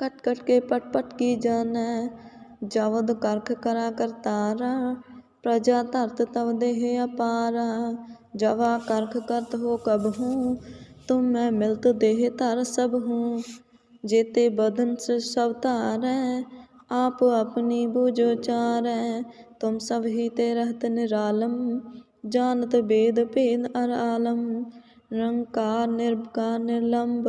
ਕਟ ਕਟ ਕੇ ਪਟ ਪਟ ਕੀ ਜਾਣੈ? ਜਾਵਦ ਕਰਖ ਕਰਾ ਕਰਤਾਰਾ, ਪ੍ਰਜਾ ਧਰਤ ਤਵ ਦੇਹ ਅਪਾਰਾ। ਜਵਾ ਕਰਖ ਕਰਤ ਹੋ ਕਬ ਹੂੰ, ਤੁਮ ਮੈਂ ਮਿਲਤ ਦੇਹ ਧਰ ਸਭ ਹੂੰ। ਜੇਤੇ ਬਦਨ ਸ ਸਭ ਧਾਰੈ, ਆਪ ਆਪਣੀ ਬੁਝੋ ਚਾਰੈ ਤੁਮ ਸਭ ਹੀ ਤੇ ਰਹਤ ਨਿਰਾਲਮ ਜਾਨਤ ਬੇਦ ਭੇਦ ਅਰ ਆਲਮ ਨਿਰੰਕਾਰ, ਨਿਰਭਕਾਰ ਨਿਰਲੰਭ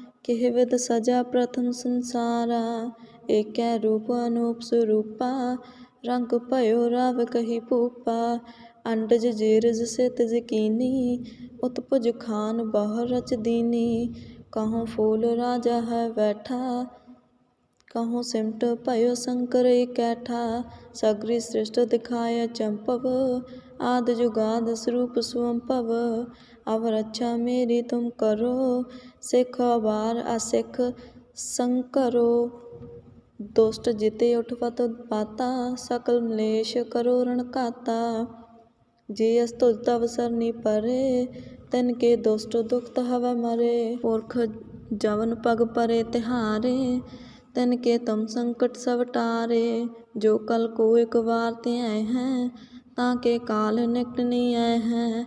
કહેવત સજા પ્રથમ સંસારા એક્યા રૂપ અનુપ સ્વરૂપા રંગ ભયો રાવ કહી ભૂપા અંડજ જીરજ સિત જકીની ઉતપજ ખાન બહર રચ દીની કહું ફૂલ રાજા હૈ બેઠા કહું સિમટ ભયો શંકર કૈઠા સગરી સૃષ્ટ દિખાય ચંપવ આદ જુગાદ સ્વરૂપ સ્વંભવ अब रक्षा मेरी तुम करो सिख बार असिख संकरो दुष्ट जिते उठवत पाता सकल मलेश करो रण काता जे अस्तुत अवसर नी परे तिन के दुष्ट दुखत हव मरे पुरख जवन पग परे तिहारे तिन के तुम संकट सब टारे जो कल को एक बार ते आए हैं ताके काल निकट नहीं आए हैं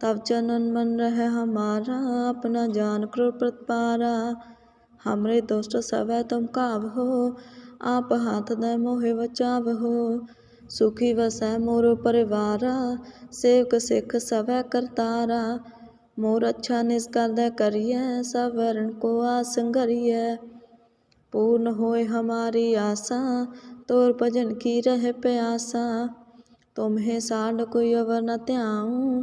तब चनन मन रह हमारा अपना जान करो प्रतिपारा हमरे दोस्त सब तुम कावहो आप हाथ दे मोहे बचावहो सुखी वसै मोर परिवारा सेवक सिख सब करतारा मोर अच्छा निष्कर दे करिए सब वरण को आसंगरिए पूर्ण होए हमारी आशा तोर भजन की रह प्यासा तुम्हें साड कोई अवर न त्याऊं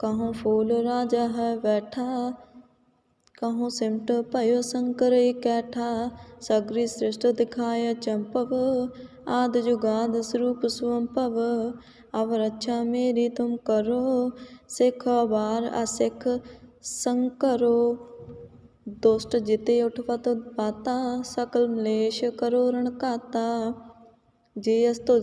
कहूँ फूल राजा है बैठा कहूँ सिमट भयो शंकर कैठा सगरी सृष्ट दिखाय चंपव आद जुगाद स्वरूप स्वंपव अब रक्षा मेरी तुम करो सिख बार असिख संकरो दुष्ट जिते उठवत पाता सकल मलेश करो रण काता जे अस्तुज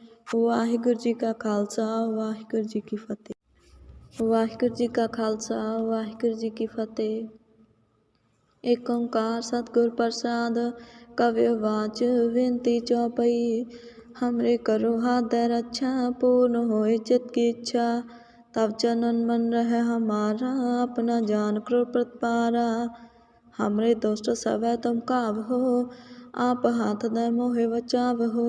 ਵਾਹਿਗੁਰੂ ਜੀ ਕਾ ਖਾਲਸਾ ਵਾਹਿਗੁਰੂ ਜੀ ਕੀ ਫਤਿਹ ਵਾਹਿਗੁਰੂ ਜੀ ਕਾ ਖਾਲਸਾ ਵਾਹਿਗੁਰੂ ਜੀ ਕੀ ਫਤਿਹ ਏਕ ਓੰਕਾਰ ਸਤਿਗੁਰ ਪ੍ਰਸਾਦ ਕਵਿ ਵਾਚ ਬੇਨਤੀ ਚੌਪਈ हमरे करो हाथ रक्षा पूर्ण होए चित की इच्छा तब चनन मन रहे हमारा अपना जान करो प्रतिपारा हमरे दोस्त सब तुम काव हो आप हाथ दे मोहे बचाव हो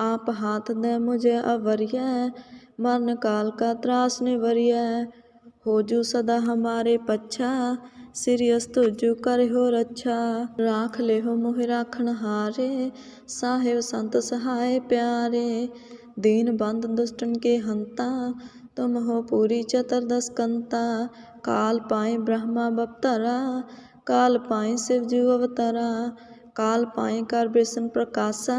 आप हाथ दे मुझे अवर्य मरण काल का त्रास निवर्य हो जू सदा हमारे पच्छा सिरियस तुझु कर हो रक्षा राख ले हो मोह राखण हारे साहेब संत सहाय प्यारे दीन बंद दुष्टन के हंता तुम हो पूरी चतुर्दश कंता काल पाए ब्रह्मा बपतरा काल पाए शिव जीव अवतरा काल पाए कर विष्णु प्रकाशा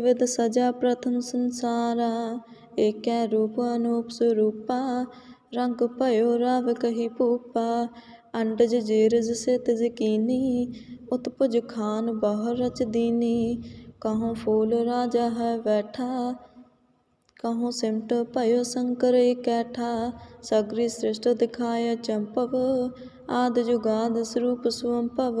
विद सजा प्रथम संसारा एक रूप अनूप स्वरूपा रंग भयो राव कही भूपा अंडज जेरज सित जकीनी उत्पुज खान बहु रच दीनी कहूँ फूल राजा है बैठा कहूँ सिमट भयो शंकर कैठा सगरी सृष्ट दिखाय चंपव आद जुगाद स्वरूप स्वंपव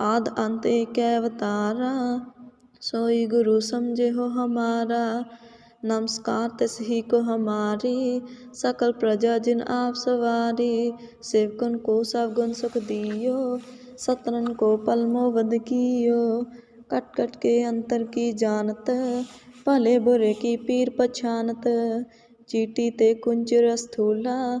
ਆਦ ਅੰਤ ਏਕ ਅਵਤਾਰਾ, ਸੋਈ ਗੁਰੂ ਸਮਝਿਓ ਹਮਾਰਾ। ਨਮਸਕਾਰ ਤਿਸਹੀ ਕੋ ਹਮਾਰੀ, ਸਕਲ ਪ੍ਰਜਾ ਜਿਨ ਆਪ ਸਵਾਰੀ। ਸੇਵਕਨ ਕੋ ਸਭ ਗੁਣ ਸੁਖ ਦਿਓ ਸਤਨਨ ਕੋ ਪਲਮੋ ਵਦ ਕੀਓ। ਕਟ ਕਟ ਕੇ ਅੰਤਰ ਕੀ ਜਾਣਤ, ਭਲੇ ਬੁਰੇ ਕੀ ਪੀਰ ਪਛਾਨਤ। ਚੀਟੀ ਤੇ ਕੁੰਜ ਰਸਥੂਲਾ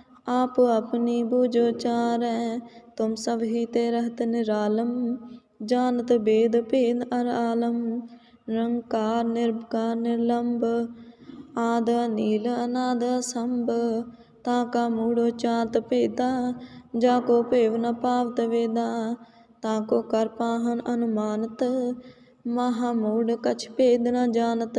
आप अपनी बुझो चारै तुम सब ही ते रहत निरालम जानत वेद भेद अर आलम निरंकार निर्विकार निर्लंब आद नील अनाद संभ ताका मूढ़ो चात भेदा जाको भेव न पावत वेदा ताको कर पाहन अनुमानत महामूढ़ कछ भेद न जानत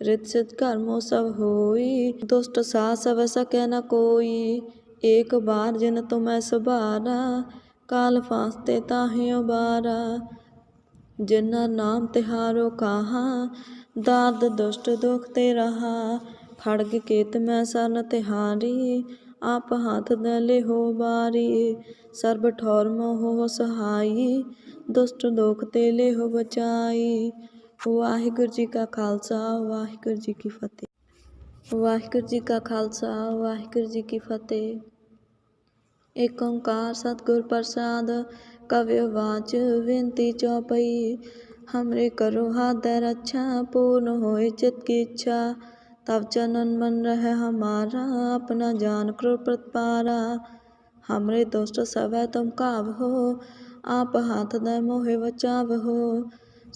रित सिद्ध कर्मो सब होई दुष्ट सा सब सके न कोई एक बार जिन तुम्हें सुबारा काल फांसते ताहे उबारा जिन्ना नाम तिहारो कहा दाद दुष्ट दुख ते रहा खड़ग केत मैं सन तिहारी आप हाथ दले हो बारी ਸਰਬ ਠੌਰ ਮੋਹ ਸਹਾਈ ਦੁਸ਼ਟ ਦੋਖ ਤੇ ਲਿਹੁ ਬਚਾਈ ਵਾਹਿਗੁਰੂ ਜੀ ਕਾ ਖਾਲਸਾ ਵਾਹਿਗੁਰੂ ਜੀ ਕੀ ਫਤਿਹ ਵਾਹਿਗੁਰੂ ਜੀ ਕਾ ਖਾਲਸਾ ਵਾਹਿਗੁਰੂ ਜੀ ਕੀ ਫਤਿਹ ਏਕ ਓੰਕਾਰ ਸਤਿਗੁਰ ਪ੍ਰਸਾਦ ਕਵਿ ਵਾਚ ਬੇਨਤੀ ਚੌਪਈ हमरे करो हाथ रक्षा पूर्ण होए चित की इच्छा तब चनन मन रह हमारा अपना जान क्रोध प्रतपारा हमरे दोस्त सवै तुम काव हो आप हाथ दै मोहे बचाव हो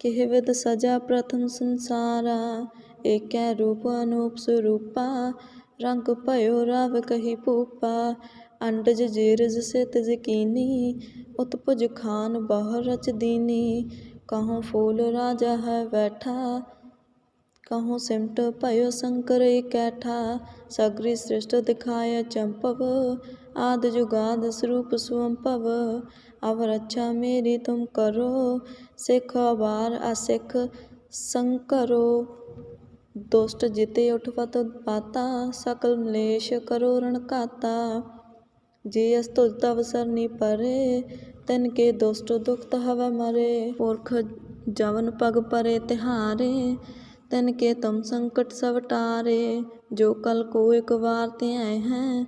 કહેવત સજા પ્રથમ સંસારા એકે રૂપ અનુપ સ્વરૂપા રંગ ભયો રાવ કહી પૂપા અંડજ જીરજ સિત જકીની ਉਤਪੁਜ ਖਾਨ ਬਾਹਰ ਰਚ ਦੀਨੀ ਕਹਉ ਫੂਲ ਰਾਜਾ ਹੈ ਬੈਠਾ ਕਹਉ ਸਿਮਟ ਭਇਓ ਸੰਕਰ ਇਕੈਠਾ ਸਗਰੀ ਸ੍ਰਿਸ਼ਟ ਦਿਖਾਇਆ ਚੰਪਵ आद जुगाद स्वरूप स्वंपव अब रक्षा मेरी तुम करो सिख अबार असिख संकरो दुष्ट जिते उठवत पाता सकल मलेश करो रण काता जे अस्तुत अवसर नी परे तिन के दुष्ट दुखत हव मरे पुरख जवन पग परे तिहारे तिन के तुम संकट सब टारे जो कल को एक बार ते आए हैं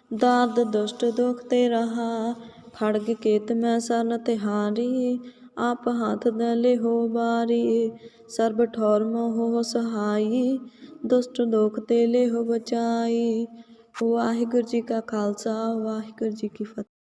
ਦਾਦ ਦੁਸ਼ਟ ਦੁਖ ਤੇ ਰਹਾ, ਖੜਗ ਕੇਤ ਮੈਂ ਸਰਨ ਤਿਹਾਰੀ ਆਪ ਹੱਥ ਦਲੇ ਹੋ ਬਾਰੀ ਸਰਬ ਠੌਰ ਮੋਹ ਸਹਾਈ, ਦੁਸ਼ਟ ਦੁਖ ਤੇ ਲੈ ਹੋ ਬਚਾਈ। ਵਾਹਿਗੁਰੂ ਜੀ ਕਾ ਖਾਲਸਾ, ਵਾਹਿਗੁਰੂ ਜੀ ਕੀ ਫਤਿਹ।